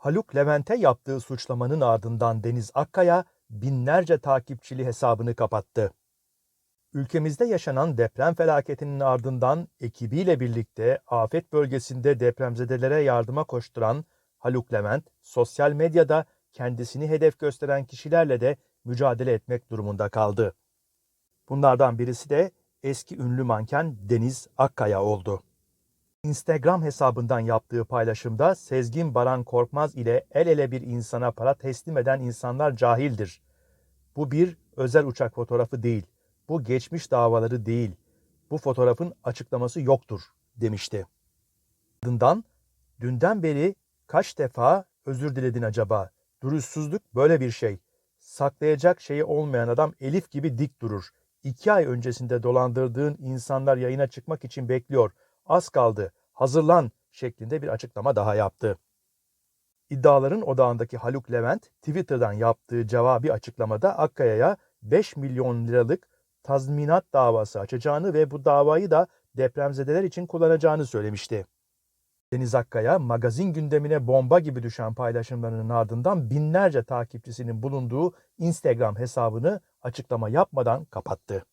Haluk Levent'e yaptığı suçlamanın ardından Deniz Akkaya binlerce takipçili hesabını kapattı. Ülkemizde yaşanan deprem felaketinin ardından ekibiyle birlikte afet bölgesinde depremzedelere yardıma koşturan Haluk Levent, sosyal medyada kendisini hedef gösteren kişilerle de mücadele etmek durumunda kaldı. Bunlardan birisi de eski ünlü manken Deniz Akkaya oldu. Instagram hesabından yaptığı paylaşımda Sezgin Baran Korkmaz ile el ele bir insana para teslim eden insanlar cahildir. Bu bir özel uçak fotoğrafı değil. Bu geçmiş davaları değil. Bu fotoğrafın açıklaması yoktur demişti. Ardından dünden beri kaç defa özür diledin acaba? Dürüstsüzlük böyle bir şey. Saklayacak şeyi olmayan adam Elif gibi dik durur. İki ay öncesinde dolandırdığın insanlar yayına çıkmak için bekliyor. Az kaldı. Hazırlan şeklinde bir açıklama daha yaptı. İddiaların odağındaki Haluk Levent, Twitter'dan yaptığı cevabi açıklamada Akkaya'ya 5 milyon liralık tazminat davası açacağını ve bu davayı da depremzedeler için kullanacağını söylemişti. Deniz Akkaya, magazin gündemine bomba gibi düşen paylaşımlarının ardından binlerce takipçisinin bulunduğu Instagram hesabını açıklama yapmadan kapattı.